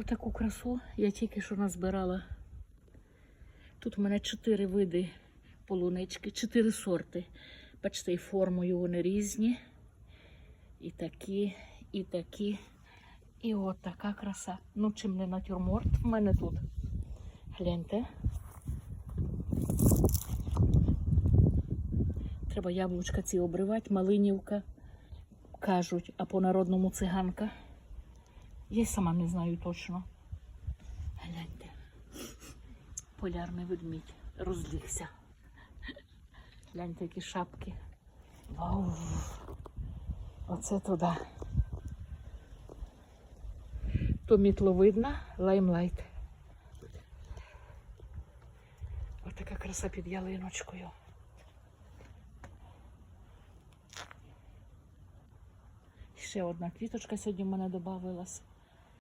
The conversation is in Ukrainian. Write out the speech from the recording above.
Отаку красу я тільки що назбирала. Тут у мене чотири види полунички, чотири сорти. Бачите, і формою вони різні. І такі, і такі. І от така краса. Ну, чим не натюрморт в мене тут. Гляньте. Треба яблучка ці обривати, малинівка. Кажуть, а по-народному циганка. Я й сама не знаю точно. Гляньте. Полярний ведмідь розлігся. Гляньте, які шапки. Вау. Оце туди. То мітловидна лаймлайт. Ось така краса під ялиночкою. Ще одна квіточка сьогодні в мене додавалась.